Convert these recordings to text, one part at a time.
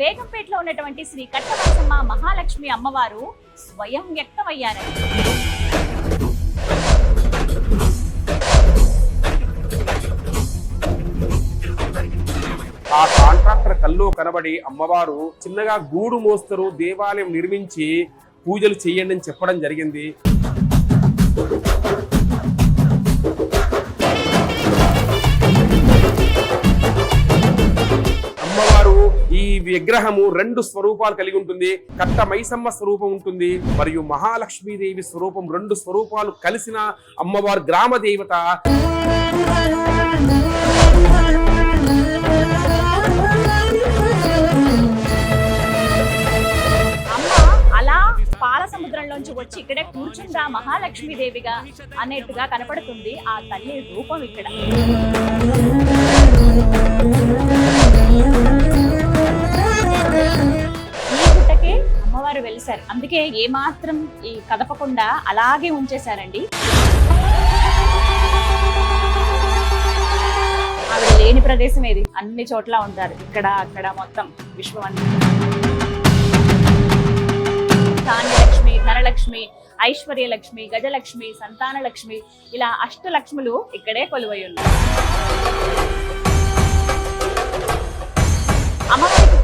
బేగంపేటలో ఉన్నటువంటి శ్రీ కట్టవాసమ్మ మహాలక్ష్మి అమ్మవారు స్వయం వ్యక్తమయ్యారండి ఆ కాంట్రాక్టర్ కల్లో కనబడి అమ్మవారు చిన్నగా గూడు మోస్తరు దేవాలయం నిర్మించి పూజలు చేయండి అని చెప్పడం జరిగింది. విగ్రహము రెండు స్వరూపాలు కలిగి ఉంటుంది. కట్ట మైసమ్మ స్వరూపం ఉంటుంది. మరియు మహాలక్ష్మీదేవి స్వరూపం రెండు స్వరూపాలు కలిసిన అమ్మవారు గ్రామ దేవత అమ్మ అలా సముద్రంలోంచి వచ్చి ఇక్కడే కూర్చుందా మహాలక్ష్మీదేవిగా అన్నట్టుగా కనపడుతుంది ఆ తల్లి రూపం ఇక్కడ. అమ్మవారు వెలిసారు అందుకే ఏ మాత్రం ఈ కదపకుండా అలాగే ఉంచేశారండి. ఆవిడ లేని ప్రదేశం ఏది? అన్ని చోట్ల ఉంటారు. ఇక్కడ అక్కడ మొత్తం విశ్వం అంతా. ధాన్యలక్ష్మి ధనలక్ష్మి ఐశ్వర్యలక్ష్మి గజలక్ష్మి సంతానలక్ష్మి ఇలా అష్టలక్ష్ములు ఇక్కడే కొలువై ఉన్నారు.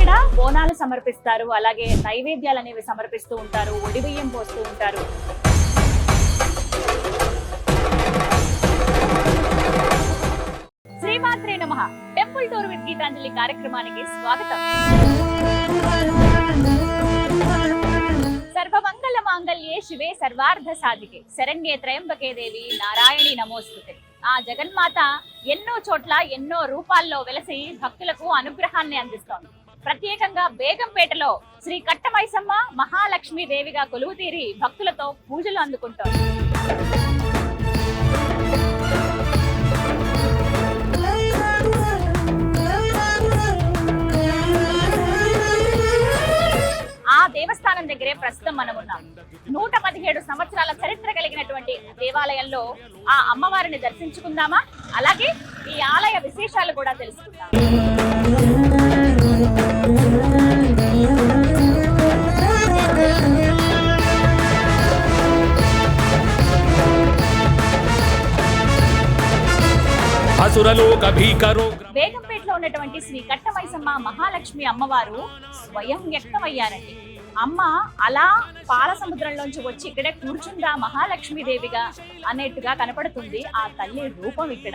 ఇక్కడ బోనాలు సమర్పిస్తారు. అలాగే నైవేద్యాలు అనేవి సమర్పిస్తూ ఉంటారు. ఒడిబియ్యం పోస్తూ ఉంటారు. శ్రీమాత్రే నమ. టెంపుల్ టూర్ విత్ గీతాంజలి కార్యక్రమానికి స్వాగతం. సర్వమంగళ మాంగళ్యే శివే సర్వార్థ సాధికే. శరణ్యే త్రయంబకే దేవి నారాయణి నమోస్తుతే. ఆ జగన్మాత ఎన్నో చోట్ల ఎన్నో రూపాల్లో వెలసి భక్తులకు అనుగ్రహాన్ని అందిస్తోంది. ప్రత్యేకంగా బేగంపేటలో శ్రీ కట్టమైసమ్మ మహాలక్ష్మి దేవిగా కొలువు తీరి భక్తులతో పూజలు అందుకుంటోంది ఆ దేవస్థానం దగ్గరే ప్రస్తుతం మనం ఉన్నాం. నూట పదిహేడు సంవత్సరాల చరిత్ర కలిగినటువంటి దేవాలయంలో ఆ అమ్మవారిని దర్శించుకుందామా? అలాగే ఈ ఆలయ విశేషాలు కూడా తెలుసుకుందాం. అసురలోక బేగంపేటలో ఉన్నటువంటి శ్రీ కట్టమైసమ్మ మహాలక్ష్మి అమ్మవారు స్వయం వ్యక్తమయ్యారండి. అమ్మ అలా పాల సముద్రంలోంచి వచ్చి ఇక్కడే కూర్చుందా మహాలక్ష్మి దేవిగా అన్నట్టుగా కనపడుతుంది ఆ తల్లి రూపం ఇక్కడ.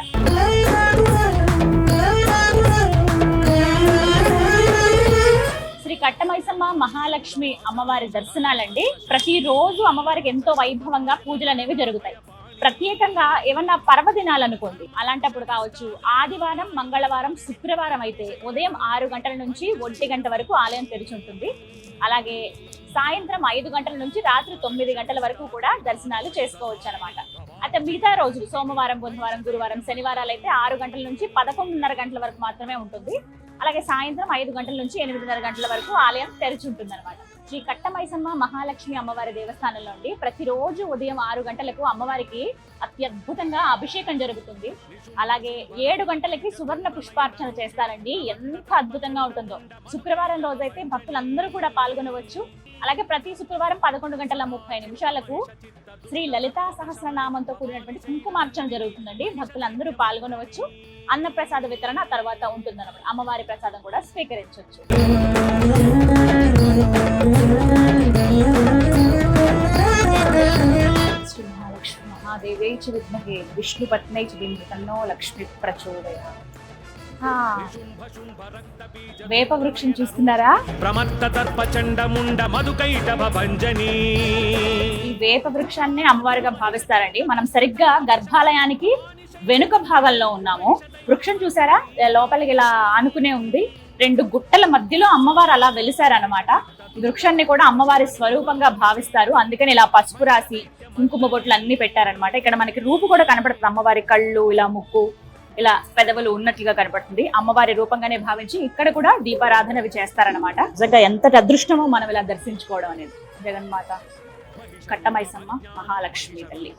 శ్రీ కట్టమైసమ్మ మహాలక్ష్మి అమ్మవారి దర్శనాలండి. ప్రతిరోజు అమ్మవారికి ఎంతో వైభవంగా పూజలు అనేవి జరుగుతాయి. ప్రత్యేకంగా ఏమన్నా పర్వదినాలు అనుకోండి అలాంటప్పుడు కావచ్చు ఆదివారం మంగళవారం శుక్రవారం అయితే ఉదయం ఆరు గంటల నుంచి ఒంటి గంట వరకు ఆలయం తెరిచి ఉంటుంది. అలాగే సాయంత్రం ఐదు గంటల నుంచి రాత్రి తొమ్మిది గంటల వరకు కూడా దర్శనాలు చేసుకోవచ్చు అనమాట అయితే మిగతా రోజులు సోమవారం బుధవారం గురువారం శనివారాలు అయితే ఆరు గంటల నుంచి పదకొండున్నర గంటల వరకు మాత్రమే ఉంటుంది. అలాగే సాయంత్రం ఐదు గంటల నుంచి ఎనిమిదిన్నర గంటల వరకు ఆలయం తెరిచి ఉంటుంది అనమాట శ్రీ కట్టమైసమ్మ మహాలక్ష్మి అమ్మవారి దేవస్థానంలో అండి ప్రతిరోజు ఉదయం ఆరు గంటలకు అమ్మవారికి అత్యద్భుతంగా అభిషేకం జరుగుతుంది. అలాగే ఏడు గంటలకి సువర్ణ పుష్పార్చన చేస్తారండి. ఎంత అద్భుతంగా ఉంటుందో. శుక్రవారం రోజైతే భక్తులందరూ కూడా పాల్గొనవచ్చు. అలాగే ప్రతి శుక్రవారం పదకొండు గంటల ముప్పై నిమిషాలకు శ్రీ లలితా సహస్రనామంతో కూడినటువంటి కుంకుమార్చన జరుగుతుందండి. భక్తులందరూ పాల్గొనవచ్చు. అన్న ప్రసాద వితరణ తర్వాత ఉంటుందన్నమాట. అమ్మవారి ప్రసాదం కూడా స్వీకరించవచ్చు. శ్రీ మహాలక్ష్మి మహాదేవై చ విద్మహే చ లక్ష్మి ప్రచోదయాత్. వేప వృక్షం చూస్తున్నారా? ప్రమత్త దర్ప చండముండ మధుకైటభ భంజనీ. ఈ వేప వృక్షాన్ని అమ్మవారిగా భావిస్తారండి. మనం సరిగ్గా గర్భాలయానికి వెనుక భాగంలో ఉన్నాము. వృక్షం చూసారా? లోపలికి ఇలా ఆనుకునే ఉంది. రెండు గుట్టల మధ్యలో అమ్మవారు అలా వెలిసారనమాట వృక్షాన్ని కూడా అమ్మవారి స్వరూపంగా భావిస్తారు. అందుకని ఇలా పసుపు రాసి కుంకుమ బొట్లు అన్ని పెట్టారనమాట ఇక్కడ మనకి రూపు కూడా కనపడుతుంది. అమ్మవారి కళ్ళు ఇలా ముక్కు ఇలా పెదవులు ఉన్నట్లుగా కనపడుతుంది. అమ్మవారి రూపంగానే భావించి ఇక్కడ కూడా దీపారాధన అవి చేస్తారనమాట నిజంగా ఎంతటి అదృష్టమో మనం ఇలా దర్శించుకోవడం అనేది. జగన్మాత కట్టమైసమ్మ మహాలక్ష్మి తల్లి.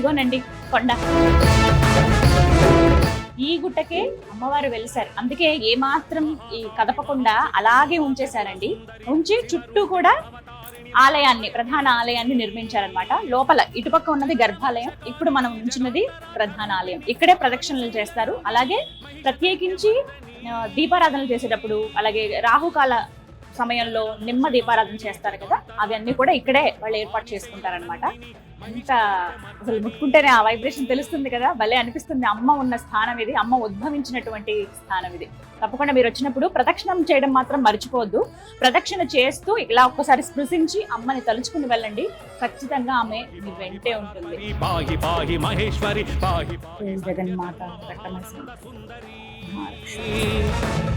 ఇదిగోనండి కొండ. ఈ గుట్టకే అమ్మవారు వెలిసారు. అందుకే ఏమాత్రం ఈ కదపకుండా అలాగే ఉంచేశారండి. ఉంచి చుట్టూ కూడా ఆలయాన్ని ప్రధాన ఆలయాన్ని నిర్మించారనమాట లోపల ఇటుపక్క ఉన్నది గర్భాలయం ఇప్పుడు మనం ఉంచినది ప్రధాన ఆలయం. ఇక్కడే ప్రదక్షిణలు చేస్తారు. అలాగే ప్రత్యేకించి దీపారాధనలు చేసేటప్పుడు అలాగే రాహుకాల సమయంలో నిమ్మ దీపారాధన చేస్తారు కదా అవన్నీ కూడా ఇక్కడే వాళ్ళు ఏర్పాటు చేసుకుంటారనమాట అంత అసలు ముట్టుకుంటేనే ఆ వైబ్రేషన్ తెలుస్తుంది కదా? భలే అనిపిస్తుంది. అమ్మ ఉన్న స్థానం ఇది. అమ్మ ఉద్భవించినటువంటి స్థానం ఇది. తప్పకుండా మీరు వచ్చినప్పుడు ప్రదక్షిణం చేయడం మాత్రం మర్చిపోవద్దు. ప్రదక్షిణ చేస్తూ ఇలా ఒక్కసారి స్పృశించి అమ్మని తలుచుకుని వెళ్ళండి. ఖచ్చితంగా ఆమె మీ వెంటే ఉంటుంది. జగన్మాత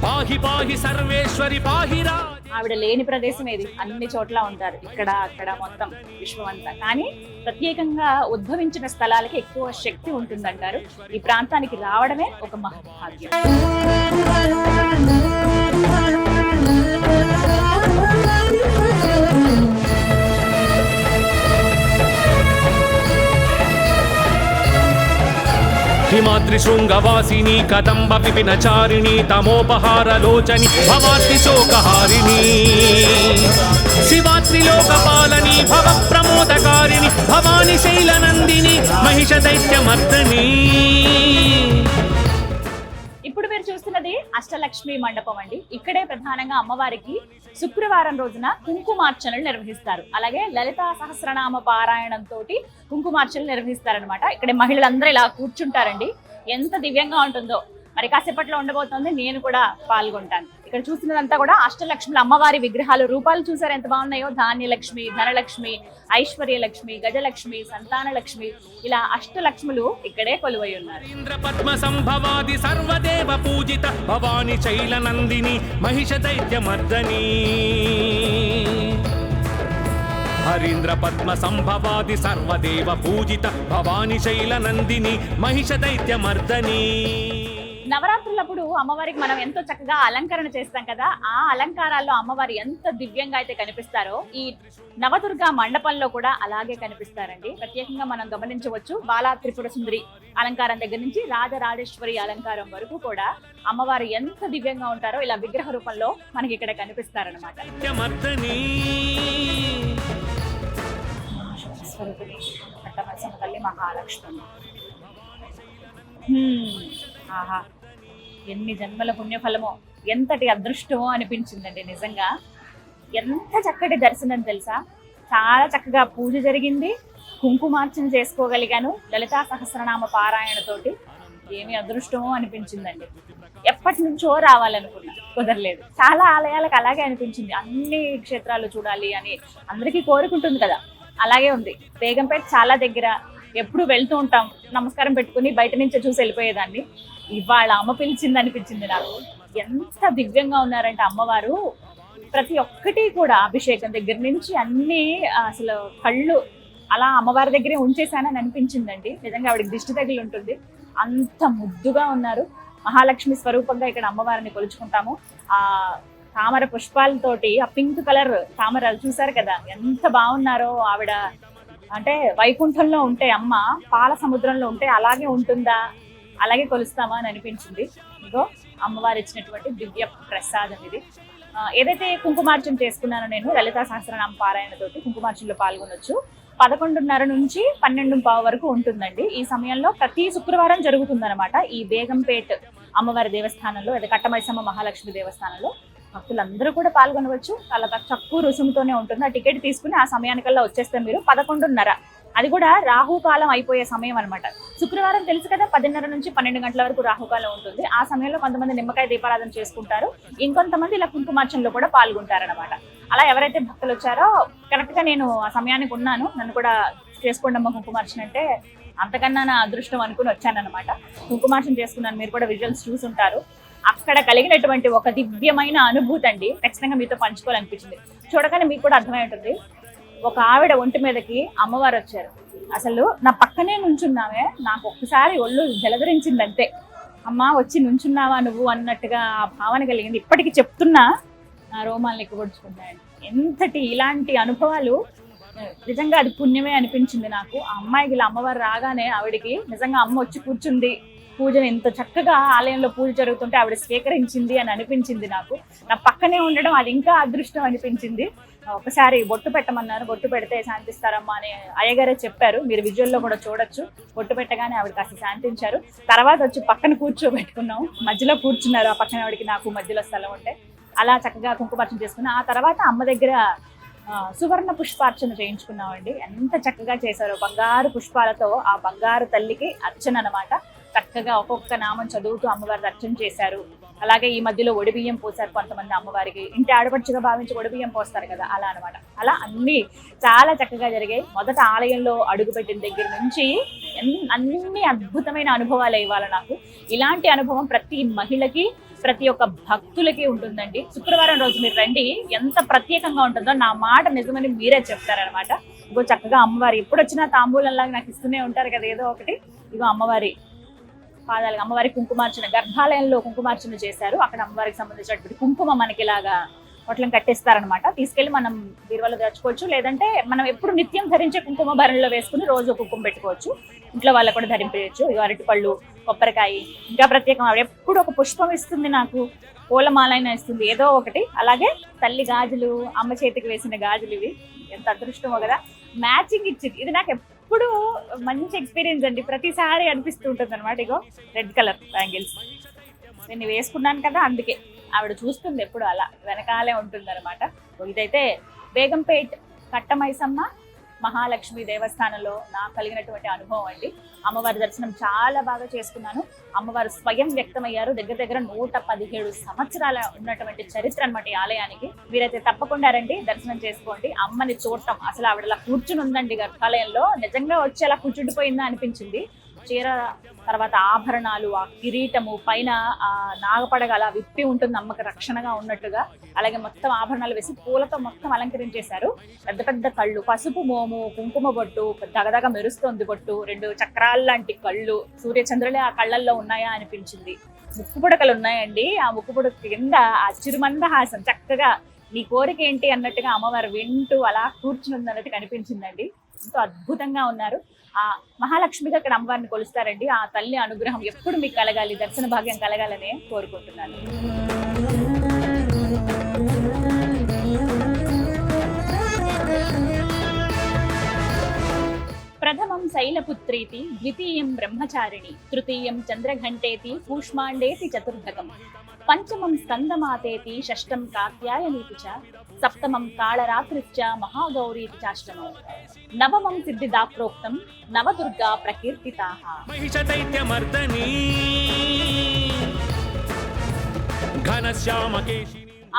పాహి పాహి సర్వేశ్వరి పాహిరా ఆవిడ లేని ప్రదేశం ఏది? అన్ని చోట్ల ఉంటారు. ఇక్కడ అక్కడ మొత్తం విశ్వం అంతా కానీ ప్రత్యేకంగా ఉద్భవించిన స్థలాలకి ఎక్కువ శక్తి ఉంటుందంటారు. ఈ ప్రాంతానికి రావడమే ఒక మహద్భాగ్యం హిమాద్రి శృంగవాసిని కదంబ విపిన చారిణి తమోపహార లోచని భవాత్రి శోకహారిణి శివాత్రి లోకపాలని భవ ప్రమోదకారిణి భవాని శైలనందిని మహిష దైత్యమర్దని అష్టలక్ష్మి మండపం అండి. ఇక్కడే ప్రధానంగా అమ్మవారికి శుక్రవారం రోజున కుంకుమార్చనలు నిర్వహిస్తారు. అలాగే లలితా సహస్రనామ పారాయణం తోటి కుంకుమార్చనలు నిర్వహిస్తారనమాట ఇక్కడ మహిళలందరూ ఇలా కూర్చుంటారండి. ఎంత దివ్యంగా ఉంటుందో. మరి కాసేపట్లో ఉండబోతోంది నేను కూడా పాల్గొంటాను. ఇక్కడ చూసినదంతా కూడా అష్టలక్ష్ముల అమ్మవారి విగ్రహాలు. రూపాలు చూసారు? ఎంత బాగున్నాయో? ధాన్యలక్ష్మి ధనలక్ష్మి ఐశ్వర్యలక్ష్మి గజలక్ష్మి సంతానలక్ష్మి. ఇలా అష్టలక్ష్ములు ఇక్కడే కొలువై ఉన్నారు. ఇంద్ర పద్మ సంభవాది సర్వదేవ పూజిత భవాని శైలనందిని మహిష దైత్యమర్దని హరీంద్ర పద్మ సంభవాది సర్వదేవ పూజిత భవాని శైలనందిని మహిష దైత్యమర్దని నవరాత్రులప్పుడు అమ్మవారికి మనం ఎంతో చక్కగా అలంకరణ చేస్తాం కదా ఆ అలంకారాల్లో అమ్మవారు ఎంత దివ్యంగా అయితే కనిపిస్తారో ఈ నవదుర్గ మండపంలో కూడా అలాగే కనిపిస్తారండి. ప్రత్యేకంగా మనం గమనించవచ్చు బాలా త్రిపుర సుందరి అలంకారం దగ్గర నుంచి రాజరాజేశ్వరి అలంకారం వరకు కూడా అమ్మవారు ఎంత దివ్యంగా ఉంటారో ఇలా విగ్రహ రూపంలో మనకి ఇక్కడ కనిపిస్తారనమాట స్వరూపిణి మహాలక్ష్మి. ఆహా ఎన్ని జన్మల పుణ్యఫలమో ఎంతటి అదృష్టమో అనిపించిందండి నిజంగా. ఎంత చక్కటి దర్శనం తెలుసా? చాలా చక్కగా పూజ జరిగింది. కుంకుమార్చన చేసుకోగలిగాను. లలితా సహస్రనామ పారాయణతోటి ఏమి అదృష్టమో అనిపించిందండి. ఎప్పటి నుంచో రావాలనుకున్నా కుదరలేదు. చాలా ఆలయాలకు అలాగే అనిపించింది. అన్ని క్షేత్రాలు చూడాలి అని అందరికీ కోరుకుంటుంది కదా. అలాగే ఉంది. బేగంపేట చాలా దగ్గర ఎప్పుడు వెళ్తూ ఉంటాం. నమస్కారం పెట్టుకుని బయట నుంచే చూసి వెళ్ళిపోయేదాన్ని. ఇవాళ అమ్మ పిలిచింది అనిపించింది నాకు. ఎంత దివ్యంగా ఉన్నారంటే అమ్మవారు. ప్రతి ఒక్కటి కూడా అభిషేకం దగ్గర నుంచి అన్ని అసలు కళ్ళు అలా అమ్మవారి దగ్గరే ఉంచేసానని అనిపించిందండి. నిజంగా ఆవిడకి దిష్టి తగిలి ఉంటుంది. అంత ముద్దుగా ఉన్నారు. మహాలక్ష్మి స్వరూపంగా ఇక్కడ అమ్మవారిని కొలుచుకుంటాము. ఆ తామర పుష్పాలతోటి ఆ పింక్ కలర్ తామరాలు చూసారు కదా? ఎంత బాగున్నారో ఆవిడ. అంటే వైకుంఠంలో ఉంటే అమ్మ పాల సముద్రంలో ఉంటే అలాగే ఉంటుందా? అలాగే కొలుస్తామా అని అనిపించింది. ఇదిగో అమ్మవారు ఇచ్చినటువంటి దివ్య ప్రసాదం ఇది. ఏదైతే కుంకుమార్చన చేసుకున్నానో నేను లలితా సహస్రనామ పారాయణతోటి కుంకుమార్చనలో పాల్గొనొచ్చు. పదకొండున్నర నుంచి పన్నెండు పావు వరకు ఉంటుందండి. ఈ సమయంలో ప్రతి శుక్రవారం జరుగుతుందన్నమాట ఈ బేగంపేట్ అమ్మవారి దేవస్థానంలో అదే కట్టమైసమ్మ మహాలక్ష్మి దేవస్థానంలో. భక్తులందరూ కూడా పాల్గొనవచ్చు. చాలా తక్కువ రుసుముతోనే ఉంటుంది. ఆ టికెట్ తీసుకుని ఆ సమయానికల్లా వచ్చేస్తే మీరు. పదకొండున్నర. అది కూడా రాహుకాలం అయిపోయే సమయం అనమాట శుక్రవారం తెలుసు కదా పదిన్నర నుంచి పన్నెండు గంటల వరకు రాహుకాలం ఉంటుంది. ఆ సమయంలో కొంతమంది నిమ్మకాయ దీపారాధన చేసుకుంటారు. ఇంకొంతమంది ఇలా కుంకుమార్చనలో కూడా పాల్గొంటారనమాట అలా ఎవరైతే భక్తులు వచ్చారో కరెక్ట్గా నేను ఆ సమయానికి ఉన్నాను. నన్ను కూడా చేసుకోండి అమ్మ కుంకుమార్చన అంటే అంతకన్నా నా అదృష్టం అనుకుని వచ్చానమాట కుంకుమార్చన చేసుకున్నాను. మీరు కూడా విజువల్స్ చూసుంటారు. అక్కడ కలిగినటువంటి ఒక దివ్యమైన అనుభూతి అండి. ఖచ్చితంగా మీతో పంచుకోవాలనిపించింది. చూడగానే మీకు కూడా అర్థమై ఉంటుంది. ఒక ఆవిడ ఒంటి మీదకి అమ్మవారు వచ్చారు. అసలు నా పక్కనే నుంచున్నామే. నాకు ఒక్కసారి ఒళ్ళు జలధరించింది అంతే అమ్మా వచ్చి నుంచున్నావా నువ్వు అన్నట్టుగా ఆ భావన కలిగింది. ఇప్పటికీ చెప్తున్నా నా రోమాలను ఎక్కుపడుచుకున్నాయండి ఎంతటి ఇలాంటి అనుభవాలు నిజంగా అది పుణ్యమే అనిపించింది నాకు. ఆ అమ్మాయికి ఇలా అమ్మవారు రాగానే ఆవిడకి నిజంగా అమ్మ వచ్చి కూర్చుంది. పూజను ఇంత చక్కగా ఆలయంలో పూజ జరుగుతుంటే ఆవిడ స్వీకరించింది అని అనిపించింది నాకు. నా పక్కనే ఉండడం అది ఇంకా అదృష్టం అనిపించింది. ఒకసారి బొట్టు పెట్టమన్నారు. బొట్టు పెడితే శాంతిస్తారమ్మా అని అయ్యగారే చెప్పారు. మీరు విజువల్లో కూడా చూడొచ్చు. బొట్టు పెట్టగానే ఆవిడ కాస్త శాంతించారు. తర్వాత వచ్చి పక్కన కూర్చోబెట్టుకున్నాం. మధ్యలో కూర్చున్నారు. ఆ పక్కన ఆవిడకి నాకు మధ్యలో స్థలం ఉంటే. అలా చక్కగా కుంకుమార్చన చేసుకున్నాం. ఆ తర్వాత అమ్మ దగ్గర సువర్ణ పుష్పార్చన చేయించుకున్నామండి. ఎంత చక్కగా చేశారో బంగారు పుష్పాలతో ఆ బంగారు తల్లికి అర్చన అనమాట చక్కగా ఒక్కొక్క నామం చదువుతూ అమ్మవారి రక్షణ చేశారు. అలాగే ఈ మధ్యలో ఒడిబియ్యం పోసారు కొంతమంది అమ్మవారికి. ఇంటి ఆడపడుచుగా భావించి ఒడిబియ్యం పోస్తారు కదా అలా అన్నమాట. అలా అన్నీ చాలా చక్కగా జరిగాయి. మొదట ఆలయంలో అడుగుపెట్టిన దగ్గర నుంచి అన్ని అద్భుతమైన అనుభవాలు ఇవ్వాలి నాకు. ఇలాంటి అనుభవం ప్రతి మహిళకి ప్రతి ఒక్క భక్తులకి ఉంటుందండి. శుక్రవారం రోజు మీరు రండి. ఎంత ప్రత్యేకంగా ఉంటుందో నా మాట నిజమని మీరే చెప్తారనమాట ఇంకో చక్కగా అమ్మవారి ఎప్పుడు వచ్చినా తాంబూలంలాగా నాకు ఇస్తూనే ఉంటారు కదా ఏదో ఒకటి. ఇగో అమ్మవారి పాదాలు అమ్మవారి కుంకుమార్చన గర్భాలయంలో కుంకుమార్చన చేశారు. అక్కడ అమ్మవారికి సంబంధించినటువంటి కుంకుమ మనకి ఇలాగా పొట్లం కట్టేస్తారనమాట తీసుకెళ్ళి మనం బీరువాలో దాచుకోవచ్చు లేదంటే మనం ఎప్పుడు నిత్యం ధరించే కుంకుమ భరణలో వేసుకుని రోజు ఒక కుంకుమ పెట్టుకోవచ్చు. ఇంట్లో వాళ్ళకు కూడా ధరింపేయచ్చు. అరటిపళ్ళు కొబ్బరికాయ ఇంకా ప్రత్యేకం ఆవిడ ఎప్పుడు ఒక పుష్పం ఇస్తుంది నాకు. పూలమాలైన ఇస్తుంది ఏదో ఒకటి. అలాగే తల్లి గాజులు అమ్మ చేతికి వేసిన గాజులు ఇవి. ఎంత అదృష్టమో కదా. మ్యాచింగ్ ఇచ్చింది. ఇది నాకు ఎప్పుడు మంచి ఎక్స్పీరియన్స్ అండి. ప్రతిసారి అనిపిస్తూ ఉంటుంది అనమాట ఇగో రెడ్ కలర్ బ్యాంగిల్స్ నేను వేసుకున్నాను కదా అందుకే. ఆవిడ చూస్తుంది ఎప్పుడు అలా. వెనకాలే ఉంటుంది అనమాట ఇదైతే బేగంపేట్ కట్టమైసమ్మ మహాలక్ష్మి దేవస్థానంలో నాకు కలిగినటువంటి అనుభవం అండి. అమ్మవారి దర్శనం చాలా బాగా చేసుకున్నాను. అమ్మవారు స్వయం వ్యక్తమయ్యారు. దగ్గర దగ్గర నూట పదిహేడు సంవత్సరాల ఉన్నటువంటి చరిత్ర అన్నమాట ఈ ఆలయానికి. మీరైతే తప్పకుండా రండి దర్శనం చేసుకోండి. అమ్మని చూడటం అసలు ఆవిడలా కూర్చుని ఉందండి గర్భాలయంలో. నిజంగా వచ్చి అలా కూర్చుండిపోయిందా అనిపించింది. చీర తర్వాత ఆభరణాలు ఆ కిరీటము పైన ఆ నాగపడగ అలా విప్పి ఉంటుంది అమ్మకి రక్షణగా ఉన్నట్టుగా అలాగే మొత్తం ఆభరణాలు వేసి పూలతో మొత్తం అలంకరించేశారు. పెద్ద పెద్ద కళ్ళు పసుపు మోము కుంకుమ బొట్టు దగదగ మెరుస్తోంది బొట్టు రెండు చక్రాల్లాంటి కళ్ళు. సూర్యచంద్రులే ఆ కళ్ళల్లో ఉన్నాయా అనిపించింది ముక్కు పుడకలు ఉన్నాయండి. ఆ ముక్కు పుడక కింద ఆ చిరుమందహాసం చక్కగా నీ కోరిక ఏంటి? అన్నట్టుగా అమ్మవారు వింటూ అలా కూర్చుని ఉంది అన్నట్టు కనిపించిందండి. తో అద్భుతంగా ఉన్నారు. ఆ మహాలక్ష్మిగా అక్కడ అమ్మవారిని కొలుస్తారండి. ఆ తల్లి అనుగ్రహం ఎప్పుడు మీకు కలగాలి దర్శన భాగ్యం కలగాలని కోరుకుంటున్నాను. ప్రథమం శైలపుత్రీతి ద్వితీయం బ్రహ్మచారిణి తృతీయం చంద్రఘంటేతి కూష్మాండేతి చతుర్థకం పంచమం స్కందమాతేతి షష్టం కాత్యాయనీతి చ సప్తమం కాళరాత్రిశ్చ మహాగౌరీతి చాష్టమం నవమం సిద్ధిదా ప్రోక్తం నవదుర్గా ప్రకీర్తితాః. మహిష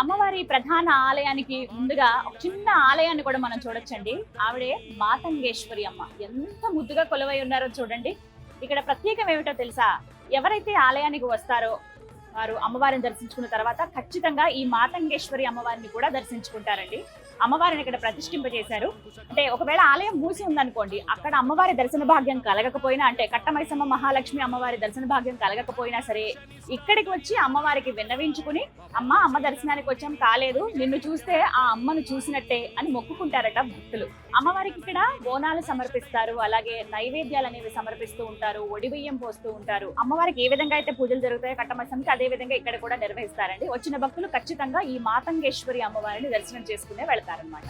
అమ్మవారి ప్రధాన ఆలయానికి ముందుగా ఒక చిన్న ఆలయాన్ని కూడా మనం చూడొచ్చండి. ఆవిడే మాతంగేశ్వరి అమ్మ. ఎంత ముద్దుగా కొలువై ఉన్నారో చూడండి. ఇక్కడ ప్రత్యేకం ఏమిటో తెలుసా? ఎవరైతే ఆలయానికి వస్తారో వారు అమ్మవారిని దర్శించుకున్న తర్వాత ఖచ్చితంగా ఈ మాతంగేశ్వరి అమ్మవారిని కూడా దర్శించుకుంటారండి. అమ్మవారిని ఇక్కడ ప్రతిష్ఠింపజేశారు. అంటే ఒకవేళ ఆలయం మూసి ఉందనుకోండి అక్కడ అమ్మవారి దర్శన భాగ్యం కలగకపోయినా అంటే కట్టమైసమ్మ మహాలక్ష్మి అమ్మవారి దర్శన భాగ్యం కలగకపోయినా సరే ఇక్కడికి వచ్చి అమ్మవారికి విన్నవించుకుని అమ్మ అమ్మ దర్శనానికి వచ్చాం కాలేదు. నిన్ను చూస్తే ఆ అమ్మను చూసినట్టే అని మొక్కుకుంటారట భక్తులు. అమ్మవారికి ఇక్కడ బోనాలు సమర్పిస్తారు. అలాగే నైవేద్యాలు అనేవి సమర్పిస్తూ ఉంటారు. ఒడిబియ్యం పోస్తూ ఉంటారు. అమ్మవారికి ఏ విధంగా అయితే పూజలు జరుగుతాయో కట్టమత్సంకి అదే విధంగా ఇక్కడ కూడా నిర్వహిస్తారండి. వచ్చిన భక్తులు ఖచ్చితంగా ఈ మాతంగేశ్వరి అమ్మవారిని దర్శనం చేసుకునే వెళ్తారనమాట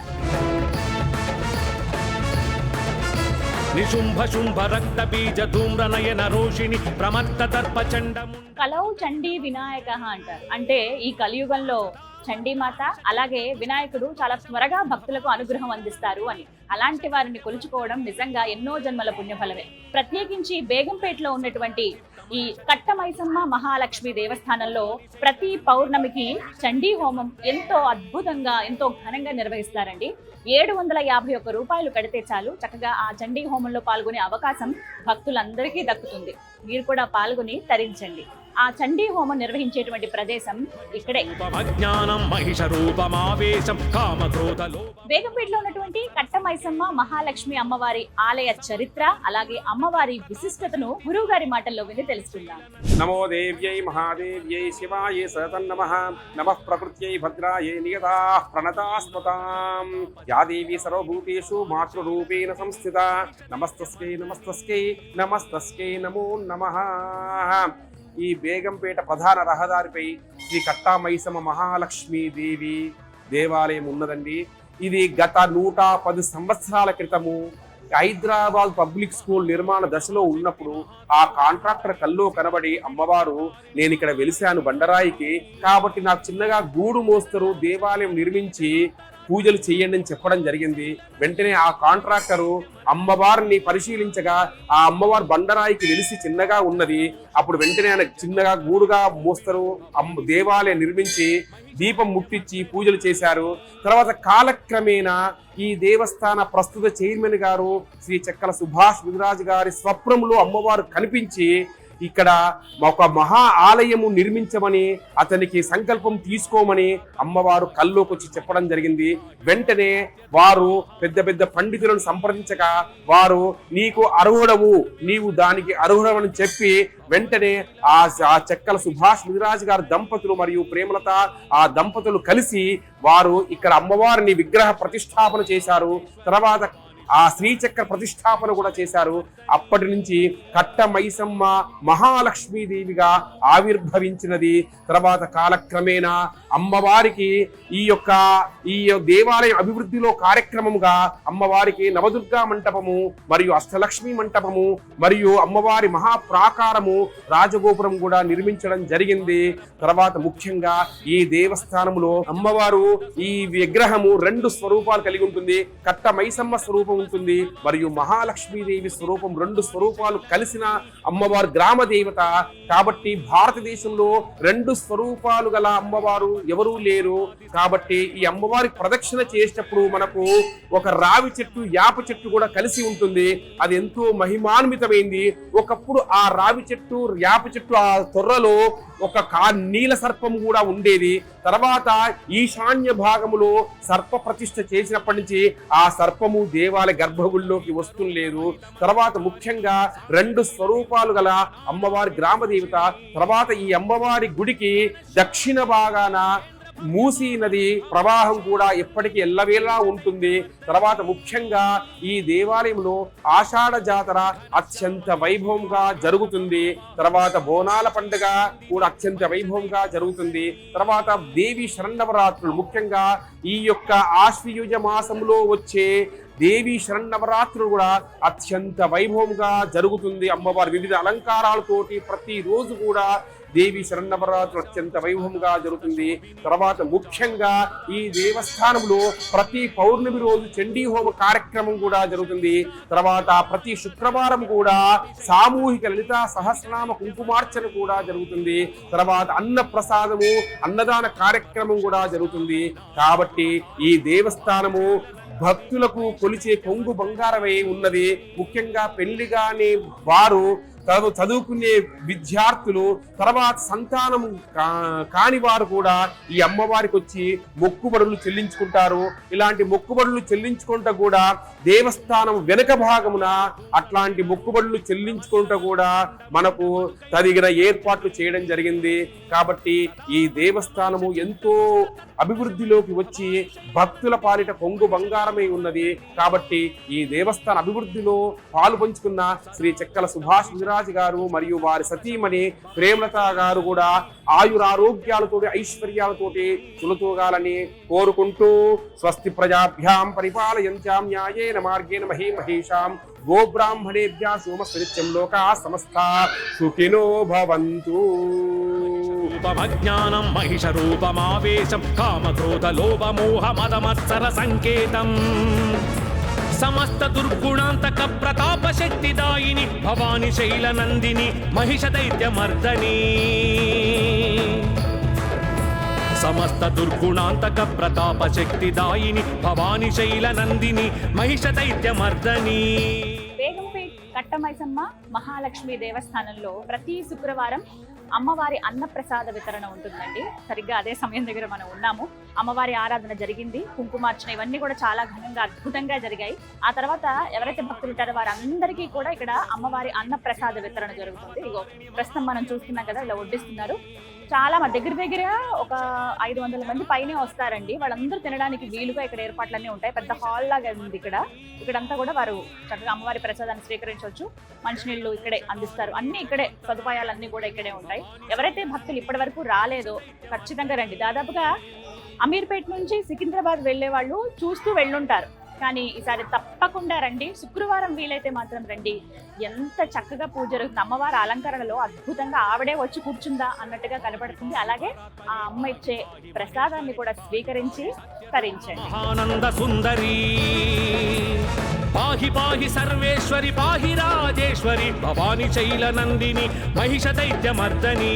నిశుంభ శుంభ రక్త బీజ ధూమ్రనయన రోషిణి ప్రమత్త దర్పచండము కలౌ చండీ వినాయక అంటారు. అంటే ఈ కలియుగంలో చండీమాత అలాగే వినాయకుడు చాలా త్వరగా భక్తులకు అనుగ్రహం అందిస్తారు అని. అలాంటి వారిని కొలుచుకోవడం నిజంగా ఎన్నో జన్మల పుణ్యఫలమే. ప్రత్యేకించి బేగంపేటలో ఉన్నటువంటి ఈ కట్టమైసమ్మ మహాలక్ష్మి దేవస్థానంలో ప్రతి పౌర్ణమికి చండీ హోమం ఎంతో అద్భుతంగా ఎంతో ఘనంగా నిర్వహిస్తారండి. ఏడు వందల యాభై ఒక్క రూపాయలు కడితే చాలు. చక్కగా ఆ చండీ హోమంలో పాల్గొనే అవకాశం భక్తులందరికీ దక్కుతుంది. మీరు కూడా పాల్గొని తరించండి. ఆ చండీ హోమం నిర్వహించేటువంటి ప్రదేశం ఇక్కడే. బేగంపేటలో ఉన్నటువంటి మైసమ్మ మహాలక్ష్మి అమ్మవారి ఆలయ చరిత్ర అలాగే అమ్మవారి విశిష్టతను గురువు గారి మాటల్లో విని తెలుసుకుందాం. నమో దేవ్యై మహాదేవ్యై శివాయ సతన్నమ నమ. ప్రకృత్యై భద్రాయే నియతా ప్రణతాస్మతాం. యా దేవి సర్వభూతేషు మాతృరూపేణ సంస్థిత. నమస్తస్కై నమస్తస్కై నమస్తస్కై నమో నమః. ఈ బేగంపేట ప్రధాన రహదారిపై శ్రీ కట్టామైసమ మహాలక్ష్మీ దేవి దేవాలయం ఉన్నదండి. ఇది గత నూట పది సంవత్సరాల క్రితము హైదరాబాద్ పబ్లిక్ స్కూల్ నిర్మాణ దశలో ఉన్నప్పుడు ఆ కాంట్రాక్టర్ కల్లో కనబడి అమ్మవారు నేను ఇక్కడ వెలిశాను బండరాయికి కాబట్టి నాకు చిన్నగా గూడు మోస్తరు దేవాలయం నిర్మించి పూజలు చేయండి అని చెప్పడం జరిగింది. వెంటనే ఆ కాంట్రాక్టరు అమ్మవారిని పరిశీలించగా ఆ అమ్మవారు బండరాయికి వెలిసి చిన్నగా ఉన్నది. అప్పుడు వెంటనే ఆయన చిన్నగా గూడుగా మోస్తరు దేవాలయం నిర్మించి దీపం ముట్టించి పూజలు చేశారు. తర్వాత కాలక్రమేణా ఈ దేవస్థాన ప్రస్తుత చైర్మన్ గారు శ్రీ చెక్కల సుభాష్ విధరాజు గారి స్వప్నంలో అమ్మవారు కనిపించి ఇక్కడ ఒక మహా ఆలయము నిర్మించమని అతనికి సంకల్పం తీసుకోమని అమ్మవారు కల్లోకి వచ్చి చెప్పడం జరిగింది. వెంటనే వారు పెద్ద పెద్ద పండితులను సంప్రదించగా వారు నీకు అర్హుడవు నీవు దానికి అర్హుడవని చెప్పి వెంటనే ఆ ఆ చెక్కల సుభాష్ ముదిరాజు గారి దంపతులు మరియు ప్రేమలత ఆ దంపతులు కలిసి వారు ఇక్కడ అమ్మవారిని విగ్రహ ప్రతిష్టాపన చేశారు. తర్వాత ఆ శ్రీచక్ర ప్రతిష్టాపన కూడా చేశారు. అప్పటి నుంచి కట్ట మైసమ్మ మహాలక్ష్మీదేవిగా ఆవిర్భవించినది. తర్వాత కాలక్రమేణా అమ్మవారికి ఈ యొక్క ఈ దేవాలయం అభివృద్ధిలో కార్యక్రమముగా అమ్మవారికి నవదుర్గా మంటపము మరియు అష్టలక్ష్మి మంటపము మరియు అమ్మవారి మహాప్రాకారము రాజగోపురం కూడా నిర్మించడం జరిగింది. తర్వాత ముఖ్యంగా ఈ దేవస్థానములో అమ్మవారు ఈ విగ్రహము రెండు స్వరూపాలు కలిగి ఉంటుంది. కట్ట మైసమ్మ స్వరూపం ఉంటుంది. మరియు మహాలక్ష్మీదేవి స్వరూపం రెండు స్వరూపాలు కలిసిన అమ్మవారు గ్రామ దేవత కాబట్టి భారతదేశంలో రెండు స్వరూపాలు గల అమ్మవారు ఎవరూ లేరు. కాబట్టి ఈ అమ్మవారి ప్రదక్షిణ చేసేటప్పుడు మనకు ఒక రావి చెట్టు యాప చెట్టు కూడా కలిసి ఉంటుంది. అది ఎంతో మహిమాన్వితమైంది. ఒకప్పుడు ఆ రావి చెట్టు యాప చెట్టు ఆ తొర్రలో ఒక కా నీల సర్పం కూడా ఉండేది. తర్వాత ఈశాన్య భాగములో సర్ప ప్రతిష్ఠ చేసినప్పటి నుంచి ఆ సర్పము దేవాలయ గర్భగుడిలోకి వస్తుండలేదు తర్వాత ముఖ్యంగా రెండు స్వరూపాలు గల అమ్మవారి గ్రామ దేవత తర్వాత ఈ అమ్మవారి గుడికి దక్షిణ భాగాన మూసీ నది ప్రవాహం కూడా ఎప్పటికీ ఎల్లవేలా ఉంటుంది. తర్వాత ముఖ్యంగా ఈ దేవాలయంలో ఆషాఢ జాతర అత్యంత వైభవంగా జరుగుతుంది. తర్వాత బోనాల పండుగ కూడా అత్యంత వైభవంగా జరుగుతుంది. తర్వాత దేవి శరణవరాత్రులు ముఖ్యంగా ఈ యొక్క ఆశ్వయుజ మాసంలో వచ్చే దేవి శరణవరాత్రులు కూడా అత్యంత వైభవంగా జరుగుతుంది. అమ్మవారి వివిధ అలంకారాలతోటి ప్రతిరోజు కూడా దేవి శరణవరాత్రులు అత్యంత వైభవంగా జరుగుతుంది. తర్వాత ముఖ్యంగా ఈ దేవస్థానంలో ప్రతి పౌర్ణమి రోజు చండీ హోమ కార్యక్రమం కూడా జరుగుతుంది. తర్వాత ప్రతి శుక్రవారం కూడా సామూహిక లలిత సహస్రనామ కుంకుమార్చన కూడా జరుగుతుంది. తర్వాత అన్న ప్రసాదము అన్నదాన కార్యక్రమం కూడా జరుగుతుంది. కాబట్టి ఈ దేవస్థానము భక్తులకు కొలిచే కొంగు బంగారమై ఉన్నది. ముఖ్యంగా పెళ్ళి కాని వారు చదువు చదువుకునే విద్యార్థులు తర్వాత సంతానం కా- కాని వారు కూడా ఈ అమ్మవారికి వచ్చి మొక్కుబడులు చెల్లించుకుంటారు. ఇలాంటి మొక్కుబడులు చెల్లించుకుంట కూడా దేవస్థానం వెనుక భాగమున అట్లాంటి మొక్కుబడులు చెల్లించుకుంట కూడా మనకు తగిన ఏర్పాట్లు చేయడం జరిగింది. కాబట్టి ఈ దేవస్థానము ఎంతో అభివృద్ధిలోకి వచ్చి భక్తుల పాలిట కొంగు బంగారమై ఉన్నది. కాబట్టి ఈ దేవస్థాన అభివృద్ధిలో పాలు పంచుకున్న శ్రీ చెక్కల సుభాష్ విరాజ్ గారు మరియు వారి సతీమణి ప్రేమలత గారు కూడా ఆయురారోగ్యాలతోటి ఐశ్వర్యాలతోటి చులతూగాలని కోరుకుంటూ స్వస్తి ప్రజాభ్యాం పరిపాలయంత్యాం న్యాయేన మార్గేణ మహీ మహేషాం. గోబ్రాహ్మణేభ్యా సోమస్వరిత్యం లోకా సమస్త. సుఖినో భవంతు. రూపమజ్ఞానం మహిష రూపమావేశం కామక్రోధ లోభమోహ మదమత్సర సంకేతం సమస్త దుర్గుణాంతక ప్రతాప శక్తిదాయిని భవాని శైల నందిని మహిష దైత్యమర్దని సమస్త దుర్గుణాంతక ప్రతాప శక్తిదాయిని భవాని శైల నందిని మహిష దైత్యమర్దని బేగంపేట్ కట్టమైసమ్మ మహాలక్ష్మి దేవస్థానంలో ప్రతి శుక్రవారం అమ్మవారి అన్నప్రసాద వితరణ ఉంటుందండి. సరిగ్గా అదే సమయం దగ్గర మనం ఉన్నాము. అమ్మవారి ఆరాధన జరిగింది. కుంకుమార్చన ఇవన్నీ కూడా చాలా ఘనంగా అద్భుతంగా జరిగాయి. ఆ తర్వాత ఎవరైతే భక్తులు ఉంటారో వారందరికీ కూడా ఇక్కడ అమ్మవారి అన్నప్రసాద వితరణ జరుగుతుంది. ఇగో ప్రస్తుతం మనం చూస్తున్నాం కదా ఇలా వడ్డిస్తున్నారు. చాలా మా దగ్గర దగ్గర ఒక ఐదు వందల మంది పైనే వస్తారండి. వాళ్ళందరూ తినడానికి వీలుగా ఇక్కడ ఏర్పాట్లన్నీ ఉంటాయి. పెద్ద హాల్ లాగా ఉంది ఇక్కడ. ఇక్కడంతా కూడా వారు చక్కగా అమ్మవారి ప్రసాదాన్ని స్వీకరించవచ్చు. మంచినీళ్ళు ఇక్కడే అందిస్తారు. అన్ని ఇక్కడే సదుపాయాలన్నీ కూడా ఇక్కడే ఉంటాయి. ఎవరైతే భక్తులు ఇప్పటి వరకు రాలేదో ఖచ్చితంగా రండి. దాదాపుగా అమీర్పేట నుంచి సికింద్రాబాద్ వెళ్ళే వాళ్ళు చూస్తూ వెళ్ళుంటారు. కానీ ఈసారి తప్పకుండా రండి. శుక్రవారం వీలైతే మాత్రం రండి. ఎంత చక్కగా పూజ జరుగుతుంది. అమ్మవారి అలంకరణలో అద్భుతంగా ఆవిడే వచ్చి కూర్చుందా అన్నట్టుగా కనపడుతుంది. అలాగే ఆ అమ్మ ఇచ్చే ప్రసాదాన్ని కూడా స్వీకరించి తరించండి. ఆనంద సుందరి. పాహి పాహి సర్వేశ్వరి పాహి రాజేశ్వరి భవాని చైల నందిని మహిష దైత్యమర్దని.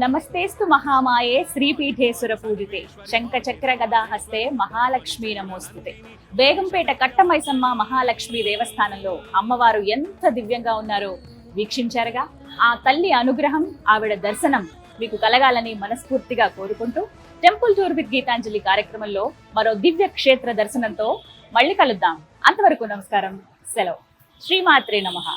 నమస్తేస్తు మహామాయే శ్రీపీఠేశ్వర పూజితే. శంఖ చక్ర గదా హస్తే మహాలక్ష్మి నమోస్తుతే. బేగంపేట కట్టమైసమ్మ మహాలక్ష్మి దేవస్థానంలో అమ్మవారు ఎంత దివ్యంగా ఉన్నారో వీక్షించారుగా. ఆ తల్లి అనుగ్రహం ఆవిడ దర్శనం మీకు కలగాలని మనస్ఫూర్తిగా కోరుకుంటూ టెంపుల్ టూర్ విత్ గీతాంజలి కార్యక్రమంలో మరో దివ్య క్షేత్ర దర్శనంతో మళ్ళీ కలుద్దాం. అంతవరకు నమస్కారం. సెలవు. శ్రీమాత్రే నమః.